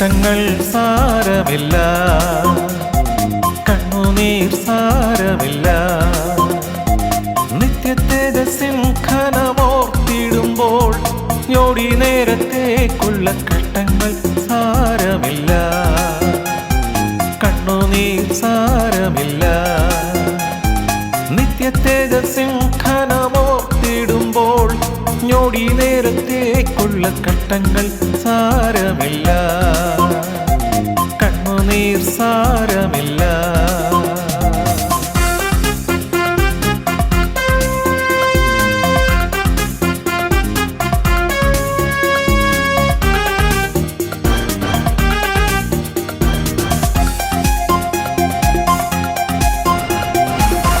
കഷ്ടങ്ങൾ സാരമില്ല. കണ്ണുനീർ സാരമില്ല. നിത്യത്തേജസ്സിൻ ഖനമോർത്തിടുമ്പോൾ ഞോടി നേരത്തേക്കുള്ള കഷ്ടങ്ങൾ സാരമില്ല. കണ്ണുനീർ സാരമില്ല. നിത്യത്തേജസ്സിൻ ഖനമോർത്തിടുമ്പോൾ ഞോടി നേരത്തേക്കുള്ള കഷ്ടങ്ങൾ സാരമില്ല കണ്ണുനീർ സാരമില്ല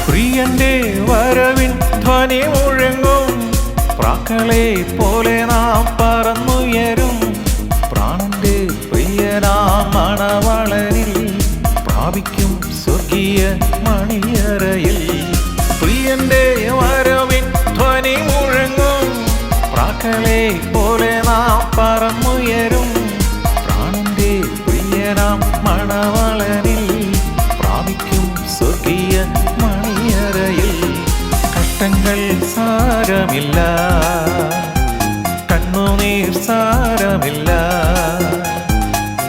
പ്രിയന്റെ വരവിൻ ധ്വനി മുഴങ്ങും പ്രാക്കളെ പോലെ പ്രാപിക്കും സ്വർഗീയ മണിയറയിൽ. പ്രിയന്റെ വരവിൻ ധ്വനി മുഴങ്ങും. പ്രാക്കളെ പോലെ നാം പറന്നുയരും. പ്രാണന്റെ പ്രിയനാം മണവളനിൽ പ്രാപിക്കും സ്വർഗീയ മണിയറയിൽ. കഷ്ടങ്ങൾ സാരമില്ല. കണ്ണുനീർ സാരമില്ല.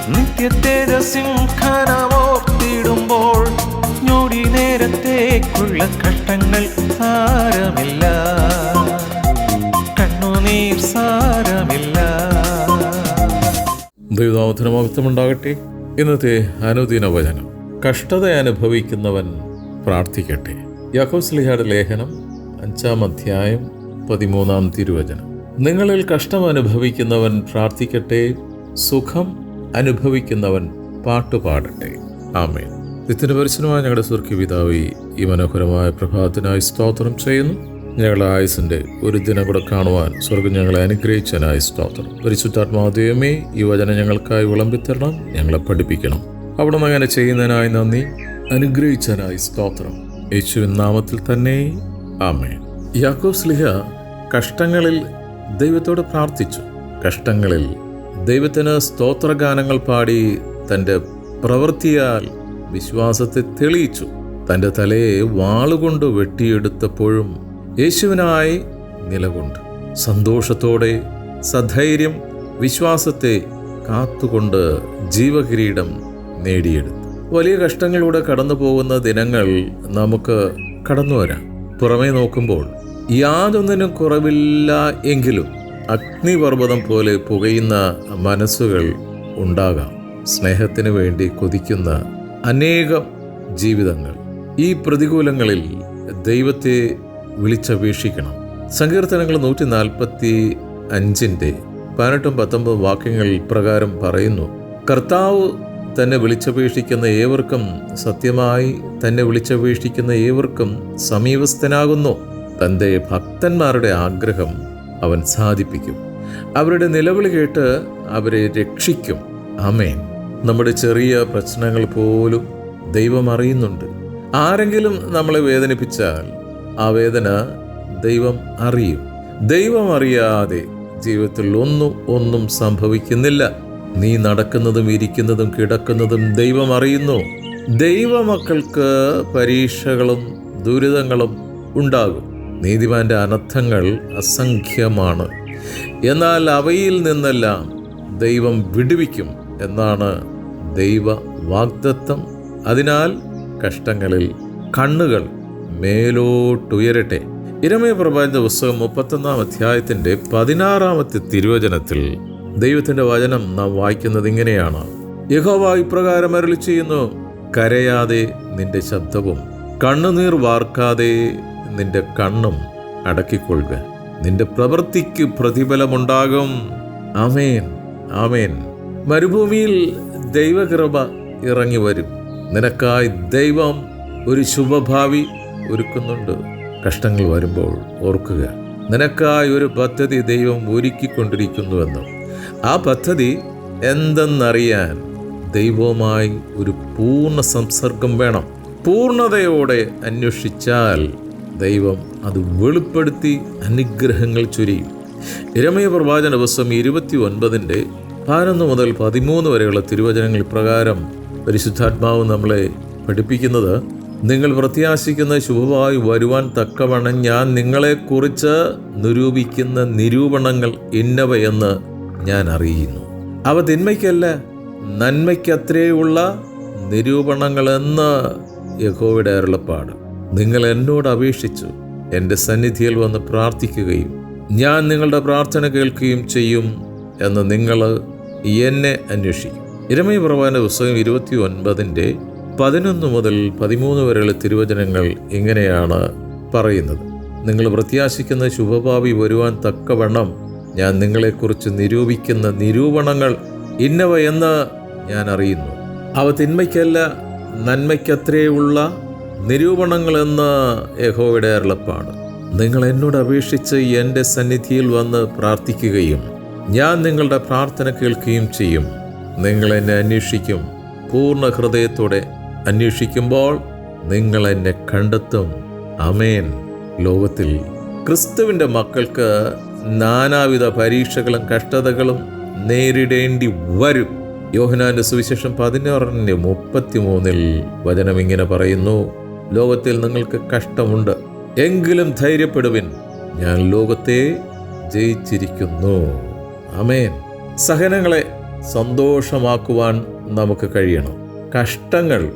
നിത്യത്തെ ഞൊടി നേരത്തേക്കുള്ള കഷ്ടങ്ങൾ സാരമില്ല. കണ്ണുനീർ സാരമില്ല. ദൈവനാമത്തിന് ഇന്നത്തെ അനുദിന വചനം. കഷ്ടത അനുഭവിക്കുന്നവൻ പ്രാർത്ഥിക്കട്ടെ. യാക്കോസ്ലിഹയുടെ ലേഖനം അഞ്ചാം അധ്യായം പതിമൂന്നാം തിരുവചനം. നിങ്ങളിൽ കഷ്ടം അനുഭവിക്കുന്നവൻ പ്രാർത്ഥിക്കട്ടെ. സുഖം അനുഭവിക്കുന്നവൻ പാട്ടുപാടട്ടെ. ആമേൻ. നിത്യന പരിശുദ്ധമായ ഞങ്ങളുടെ സുർക്കി പിതാവി ഈ മനോഹരമായ പ്രഭാതത്തിനായി സ്തോത്രം ചെയ്യുന്നു. ഞങ്ങളുടെ ആയുസിന്റെ ഒരു ദിനം കൂടെ കാണുവാൻ സ്വർഗം ഞങ്ങളെ അനുഗ്രഹിച്ചനായി സ്തോത്രം. പരിശുദ്ധാത്മാദേവമേ ഈ വചന ഞങ്ങൾക്കായി വിളമ്പിത്തരണം ഞങ്ങളെ പഠിപ്പിക്കണം. അവിടെ നിന്ന് അങ്ങനെ ചെയ്യുന്നതിനായി നന്ദി അനുഗ്രഹിച്ചനായി സ്തോത്രം. യേശുവിൻ നാമത്തിൽ തന്നെ ആമേ യാക്കോബ് സ്ലിഹ കഷ്ടങ്ങളിൽ ദൈവത്തോട് പ്രാർത്ഥിച്ചു. കഷ്ടങ്ങളിൽ ദൈവത്തിന് സ്തോത്രഗാനങ്ങൾ പാടി തന്റെ പ്രവൃത്തിയാൽ വിശ്വാസത്തെ തെളിയിച്ചു. തന്റെ തലയെ വാളുകൊണ്ട് വെട്ടിയെടുത്തപ്പോഴും യേശുവിനായി നിലകൊണ്ട് സന്തോഷത്തോടെ സധൈര്യം വിശ്വാസത്തെ കാത്തുകൊണ്ട് ജീവകിരീടം നേടിയെടുത്തു. വലിയ കഷ്ടങ്ങളിലൂടെ കടന്നു പോകുന്ന ദിനങ്ങൾ നമുക്ക് കടന്നു വരാം. പുറമേ നോക്കുമ്പോൾ യാതൊന്നിനും കുറവില്ല എങ്കിലും അഗ്നിപർവതം പോലെ പുകയുന്ന മനസ്സുകൾ ഉണ്ടാകാം. സ്നേഹത്തിന് വേണ്ടി കൊതിക്കുന്ന അനേകം ജീവിതങ്ങൾ. ഈ പ്രതികൂലങ്ങളിൽ ദൈവത്തെ വിളിച്ചപേക്ഷിക്കണം. സങ്കീർത്തനങ്ങൾ നൂറ്റി നാൽപ്പത്തി അഞ്ചിന്റെ പതിനെട്ടും പത്തൊമ്പതും വാക്യങ്ങൾ പ്രകാരം പറയുന്നു കർത്താവ് തന്നെ വിളിച്ചപേക്ഷിക്കുന്ന ഏവർക്കും സത്യമായി തന്നെ വിളിച്ചപേക്ഷിക്കുന്ന ഏവർക്കും സമീപസ്ഥനാകുന്നു. തന്റെ ഭക്തന്മാരുടെ ആഗ്രഹം അവൻ സാധിപ്പിക്കും. അവരുടെ നിലവിളി കേട്ട് അവരെ രക്ഷിക്കും. ആമേൻ. നമ്മുടെ ചെറിയ പ്രശ്നങ്ങൾ പോലും ദൈവം അറിയുന്നുണ്ട്. ആരെങ്കിലും നമ്മളെ വേദനിപ്പിച്ചാൽ ആ വേദന ദൈവം അറിയും. ദൈവം അറിയാതെ ജീവിതത്തിൽ ഒന്നും ഒന്നും സംഭവിക്കുന്നില്ല. നീ നടക്കുന്നതും ഇരിക്കുന്നതും കിടക്കുന്നതും ദൈവം അറിയുന്നു. ദൈവമക്കൾക്ക് പരീക്ഷകളും ദുരിതങ്ങളും ഉണ്ടാകും. നീതിമാന്റെ അനർത്ഥങ്ങൾ അസംഖ്യമാണ്. എന്നാൽ അവയിൽ നിന്നെല്ലാം ദൈവം വിടുവിക്കും. എന്നാണ് ദൈവ വാഗ്ദത്തം അതിനാൽ കഷ്ടങ്ങളിൽ കണ്ണുകൾ മേലോട്ടുയരട്ടെ. ഇരമയ പ്രഭാത പുസ്തകം മുപ്പത്തൊന്നാം അധ്യായത്തിന്റെ പതിനാറാമത്തെ തിരുവചനത്തിൽ ദൈവത്തിന്റെ വചനം നാം വായിക്കുന്നത് ഇങ്ങനെയാണ്. യഹോവ ഇപ്രകാരം അരളി ചെയ്യുന്നു കരയാതെ നിന്റെ ശബ്ദവും കണ്ണുനീർ വാർക്കാതെ നിന്റെ കണ്ണും അടക്കിക്കൊള്ളുക. നിന്റെ പ്രവൃത്തിക്ക് പ്രതിഫലമുണ്ടാകും. ആമേൻ ആമേൻ. മരുഭൂമിയിൽ ദൈവകൃപ ഇറങ്ങി വരും. നിനക്കായി ദൈവം ഒരു ശുഭഭാവി ഒരുക്കുന്നുണ്ട്. കഷ്ടങ്ങൾ വരുമ്പോൾ ഓർക്കുക നിനക്കായി ഒരു പദ്ധതി ദൈവം ഒരുക്കിക്കൊണ്ടിരിക്കുന്നുവെന്നും ആ പദ്ധതി എന്തെന്നറിയാൻ ദൈവവുമായി ഒരു പൂർണ സംസർഗം വേണം. പൂർണതയോടെ അന്വേഷിച്ചാൽ ദൈവം അത് വെളിപ്പെടുത്തി അനുഗ്രഹങ്ങൾ ചൊരിയും. ഇരമയ പ്രവാചന ദിവസം ഇരുപത്തി ഒൻപതിന്റെ പതിനൊന്ന് മുതൽ പതിമൂന്ന് വരെയുള്ള തിരുവചനങ്ങൾ പ്രകാരം പരിശുദ്ധാത്മാവ് നമ്മളെ പഠിപ്പിക്കുന്നത് നിങ്ങൾ പ്രത്യാശിക്കുന്ന ശുഭമായി വരുവാൻ തക്കവണ്ണം ഞാൻ നിങ്ങളെക്കുറിച്ച് നിരൂപിക്കുന്ന നിരൂപണങ്ങൾ ഇന്നവയെന്ന് ഞാൻ അറിയുന്നു. അവ തിന്മയ്ക്കല്ല നന്മയ്ക്കത്രയുള്ള നിരൂപണങ്ങളെന്ന് യഹോയുടെ അരുളപ്പാട്. നിങ്ങൾ എന്നോട് അപേക്ഷിച്ചു എന്റെ സന്നിധിയിൽ വന്ന് പ്രാർത്ഥിക്കുകയും ഞാൻ നിങ്ങളുടെ പ്രാർത്ഥന കേൾക്കുകയും ചെയ്യും എന്ന് നിങ്ങൾ എന്നെ അന്വേഷിക്കും. ഇരമയ പ്രവാന പുസ്തകം ഇരുപത്തി ഒൻപതിന്റെ പതിനൊന്ന് മുതൽ പതിമൂന്ന് വരെയുള്ള തിരുവചനങ്ങൾ ഇങ്ങനെയാണ് പറയുന്നത്. നിങ്ങൾ പ്രത്യാശിക്കുന്ന ശുഭഭാവി വരുവാൻ തക്കവണ്ണം ഞാൻ നിങ്ങളെക്കുറിച്ച് നിരൂപിക്കുന്ന നിരൂപണങ്ങൾ ഇന്നവ എന്ന് ഞാൻ അറിയുന്നു. അവ തിന്മയ്ക്കല്ല നന്മയ്ക്കത്രയുള്ള നിരൂപണങ്ങളെന്ന് യഹോയുടെ അരുളപ്പാട്. നിങ്ങൾ എന്നോട് അപേക്ഷിച്ച് എന്റെ സന്നിധിയിൽ വന്ന് പ്രാർത്ഥിക്കുകയും ഞാൻ നിങ്ങളുടെ പ്രാർത്ഥന കേൾക്കുകയും ചെയ്യും. നിങ്ങൾ എന്നെ അന്വേഷിക്കും. പൂർണ ഹൃദയത്തോടെ അന്വേഷിക്കുമ്പോൾ നിങ്ങൾ എന്നെ കണ്ടെത്തും. അമേൻ ലോകത്തിൽ ക്രിസ്തുവിന്റെ മക്കൾക്ക് നാനാവിധ പരീക്ഷകളും കഷ്ടതകളും നേരിടേണ്ടി വരും. യോഹനാന്റെ സുവിശേഷം പതിനാറിന്റെ മുപ്പത്തിമൂന്നിൽ വചനം ഇങ്ങനെ പറയുന്നു. ലോകത്തിൽ നിങ്ങൾക്ക് കഷ്ടമുണ്ട്. എങ്കിലും ധൈര്യപ്പെടുവിൻ. ഞാൻ ലോകത്തെ ജയിച്ചിരിക്കുന്നു. അമേൻ സഹനങ്ങളെ സന്തോഷമാക്കുവാൻ നമുക്ക് കഴിയണം. കഷ്ടങ്ങൾ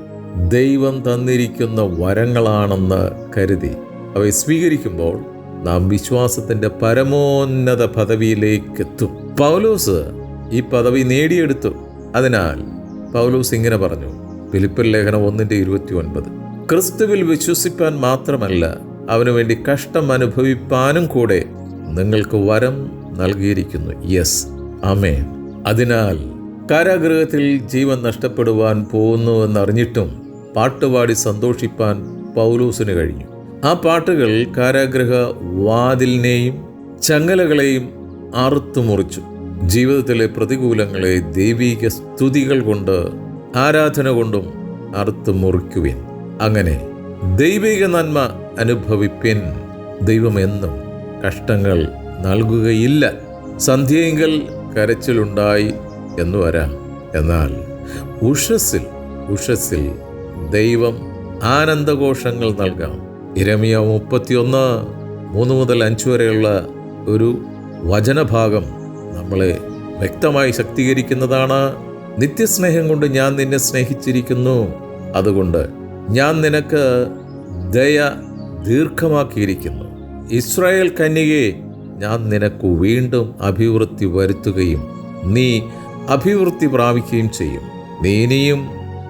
ദൈവം തന്നിരിക്കുന്ന വരങ്ങളാണെന്ന് കരുതി അവയെ സ്വീകരിക്കുമ്പോൾ നാം വിശ്വാസത്തിന്റെ പരമോന്നത പദവിയിലേക്ക് എത്തും. പൗലോസ് ഈ പദവി നേടിയെടുത്തു. അതിനാൽ പൗലോസ് ഇങ്ങനെ പറഞ്ഞു. ഫിലിപ്പൽ ലേഖനം ഒന്നിന്റെ ഇരുപത്തി ഒൻപത് ക്രിസ്തുവിൽ വിശ്വസിപ്പാൻ മാത്രമല്ല അവനു വേണ്ടി കഷ്ടം അനുഭവിപ്പാനും കൂടെ നിങ്ങൾക്ക് വരം നൽകിയിരിക്കുന്നു. യെസ് അമേൻ അതിനാൽ കാരാഗ്രഹത്തിൽ ജീവൻ നഷ്ടപ്പെടുവാൻ പോകുന്നുവെന്നറിഞ്ഞിട്ടും പാട്ടുപാടി സന്തോഷിപ്പാൻ പൗലൂസിന് കഴിഞ്ഞു. ആ പാട്ടുകൾ കാരാഗ്രഹ വാതിലിനെയും ചങ്ങലകളെയും അറുത്തു മുറിച്ചു ജീവിതത്തിലെ പ്രതികൂലങ്ങളെ ദൈവീക സ്തുതികൾ കൊണ്ട് ആരാധന കൊണ്ടും അറുത്തു മുറിക്കുവിൻ അങ്ങനെ ദൈവിക നന്മ അനുഭവിപ്പിൻ ദൈവമെന്നും കഷ്ടങ്ങൾ നൽകുകയില്ല. സന്ധ്യയെങ്കിൽ കരച്ചിലുണ്ടായി എന്ന് വരാം. എന്നാൽ ഉഷസ്സിൽ ഉഷസ്സിൽ ദൈവം ആനന്ദഘോഷങ്ങൾ നൽകാം. ഇരമിയ മുപ്പത്തിയൊന്ന് മൂന്ന് മുതൽ അഞ്ച് വരെയുള്ള ഒരു വചനഭാഗം നമ്മളെ വ്യക്തമായി ശക്തീകരിക്കുന്നതാണ്. നിത്യസ്നേഹം കൊണ്ട് ഞാൻ നിന്നെ സ്നേഹിച്ചിരിക്കുന്നു. അതുകൊണ്ട് ഞാൻ നിനക്ക് ദയ ദീർഘമാക്കിയിരിക്കുന്നു. ഇസ്രായേൽ കന്യകയെ ഞാൻ നിനക്ക് വീണ്ടും അഭിവൃദ്ധി വരുത്തുകയും നീ അഭിവൃദ്ധി പ്രാപിക്കുകയും ചെയ്യും. നീ ഇനിയും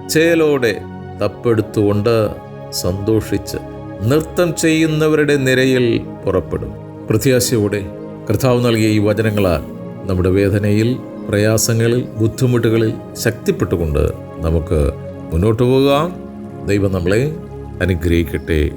ചേലോടെ തപ്പെടുത്തുകൊണ്ട് സന്തോഷിച്ച് നൃത്തം ചെയ്യുന്നവരുടെ നിരയിൽ പുറപ്പെടും. പ്രത്യാശയോടെ കർത്താവ് നൽകിയ ഈ വചനങ്ങളാൽ നമ്മുടെ വേദനയിൽ പ്രയാസങ്ങളിൽ ബുദ്ധിമുട്ടുകളിൽ ശക്തിപ്പെട്ടുകൊണ്ട് നമുക്ക് മുന്നോട്ട് പോകാം. ദൈവം നമ്മളെ അനുഗ്രഹിക്കട്ടെ.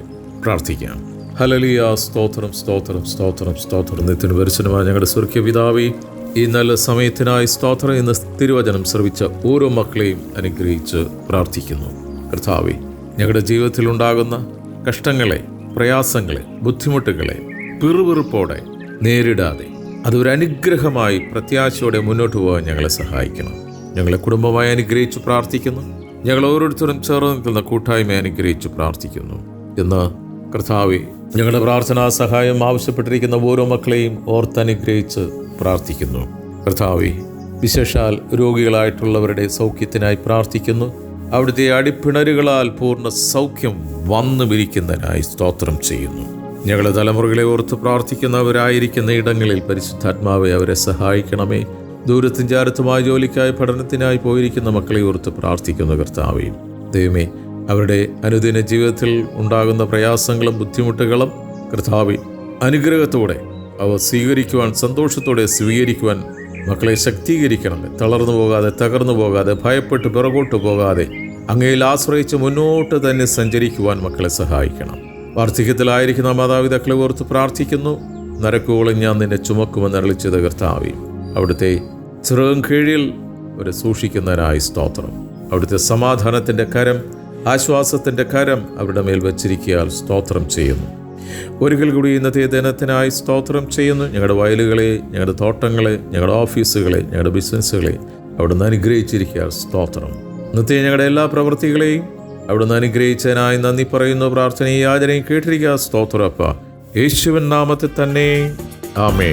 പ്രാർത്ഥിക്കാം. ഹലലിയ സ്തോത്രം സ്തോത്രം സ്തോത്രം സ്തോത്രം. നിത്യന് പരിശനമായ ഞങ്ങളുടെ സ്വർഗീയ പിതാവി ഈ നല്ല സമയത്തിനായി സ്തോത്രം എന്ന തിരുവചനം ശ്രവിച്ച ഓരോ മക്കളെയും അനുഗ്രഹിച്ച് പ്രാർത്ഥിക്കുന്നു. കർത്താവി ഞങ്ങളുടെ ജീവിതത്തിൽ ഉണ്ടാകുന്ന കഷ്ടങ്ങളെ പ്രയാസങ്ങളെ ബുദ്ധിമുട്ടുകളെ പിറുപിറുപ്പോടെ നേരിടാതെ അതൊരു അനുഗ്രഹമായി പ്രത്യാശയോടെ മുന്നോട്ട് പോകാൻ ഞങ്ങളെ സഹായിക്കണം. ഞങ്ങളെ കുടുംബമായി അനുഗ്രഹിച്ച് പ്രാർത്ഥിക്കുന്നു. ഞങ്ങൾ ഓരോരുത്തരും ചേർന്ന് നിൽക്കുന്ന കൂട്ടായ്മ അനുഗ്രഹിച്ച് പ്രാർത്ഥിക്കുന്നു. എന്ന് കർത്താവെ ഞങ്ങളുടെ പ്രാർത്ഥനാ സഹായം ആവശ്യപ്പെട്ടിരിക്കുന്ന ഓരോ മക്കളെയും ഓർത്തനുഗ്രഹിച്ച് പ്രാർത്ഥിക്കുന്നു. കർത്താവെ വിശേഷാൽ രോഗികളായിട്ടുള്ളവരുടെ സൗഖ്യത്തിനായി പ്രാർത്ഥിക്കുന്നു. അവിടുത്തെ അടിപ്പിണരുകളാൽ പൂർണ സൗഖ്യം വന്നു വിരിക്കുന്നതിനായി സ്തോത്രം ചെയ്യുന്നു. ഞങ്ങളുടെ തലമുറകളെ ഓർത്ത് പ്രാർത്ഥിക്കുന്നവരായിരിക്കുന്ന ഇടങ്ങളിൽ പരിശുദ്ധാത്മാവെ അവരെ സഹായിക്കണമേ. ദൂരത്തിന്റെ ചാരത്തുമായ ജോലിക്കായി പഠനത്തിനായി പോയിരിക്കുന്ന മക്കളെ ഓർത്ത് പ്രാർത്ഥിക്കുന്ന കർത്താവേ. ദൈവമേ അവരുടെ അനുദിന ജീവിതത്തിൽ ഉണ്ടാകുന്ന പ്രയാസങ്ങളും ബുദ്ധിമുട്ടുകളും കർത്താവി അനുഗ്രഹത്തോടെ അവ സ്വീകരിക്കുവാൻ സന്തോഷത്തോടെ സ്വീകരിക്കുവാൻ മക്കളെ ശക്തീകരിക്കണമേ. തളർന്നു പോകാതെ തകർന്നു പോകാതെ ഭയപ്പെട്ട് പിറകോട്ട് പോകാതെ അങ്ങയിൽ ആശ്രയിച്ച് മുന്നോട്ട് തന്നെ സഞ്ചരിക്കുവാൻ മക്കളെ സഹായിക്കണം. വാർദ്ധക്യത്തിലായിരിക്കുന്ന മാതാപിതാക്കളെ ഓർത്ത് പ്രാർത്ഥിക്കുന്നു. നരക്കുകളും ഞാൻ നിന്നെ ചുമക്കുമെന്ന് അരളിച്ചത് കർത്താവി അവിടുത്തെ ചെറുകീഴിൽ ഒരു സൂക്ഷിക്കുന്നതിനായി സ്തോത്രം. അവിടുത്തെ സമാധാനത്തിന്റെ കരം ആശ്വാസത്തിന്റെ കരം അവരുടെ മേൽ വച്ചിരിക്കാൽ സ്തോത്രം ചെയ്യുന്നു. ഒരിക്കൽ കൂടി ഇന്നത്തെ ദിനത്തിനായി സ്തോത്രം ചെയ്യുന്നു. ഞങ്ങളുടെ വയലുകളെ ഞങ്ങളുടെ തോട്ടങ്ങളെ ഞങ്ങളുടെ ഓഫീസുകളെ ഞങ്ങളുടെ ബിസിനസ്സുകളെ അവിടുന്ന് അനുഗ്രഹിച്ചിരിക്കുക സ്തോത്രം. ഇന്നത്തെ ഞങ്ങളുടെ എല്ലാ പ്രവൃത്തികളെയും അവിടുന്ന് അനുഗ്രഹിച്ചതിനായി നന്ദി പറയുന്നു. പ്രാർത്ഥനയും യാചനയും കേട്ടിരിക്കുക. സ്തോത്രപ്പ യേശുവൻ നാമത്തിൽ തന്നെ. ആമേ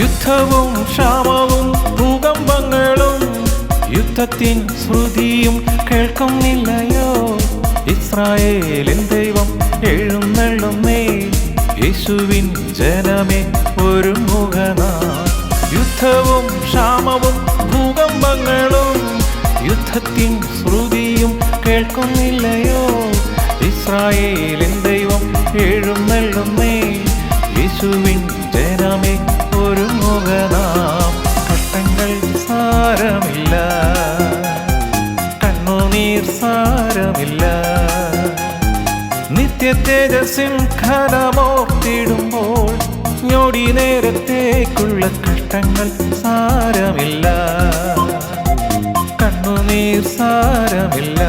യുദ്ധവും ക്ഷാമവും യുദ്ധത്തിൻ ശ്രുതിയും കേൾക്കുന്നില്ലയോ ഇസ്രായേലിൻ ദൈവം എഴുന്നള്ളുന്നേ യേശുവിൻ ജനമേ ഒരു മുഖന യുദ്ധവും ക്ഷാമവും ഭൂകമ്പങ്ങളും യുദ്ധത്തിൻ ശ്രുതിയും കേൾക്കുന്നില്ലയോ ഇസ്രായേലിൻ ദൈവം എഴുന്നള്ളുന്നേ യേശുവിൻ ജനമേ ഒരു നാം കഷ്ടങ്ങൾ സാരമില്ല. നിത്യ തേജസ്സിൽ ഖനമോർത്തിടുമ്പോൾ ഞൊടി നേരത്തേക്കുള്ള കഷ്ടങ്ങൾ സാരമില്ല. കണ്ണുനീർ സാരമില്ല.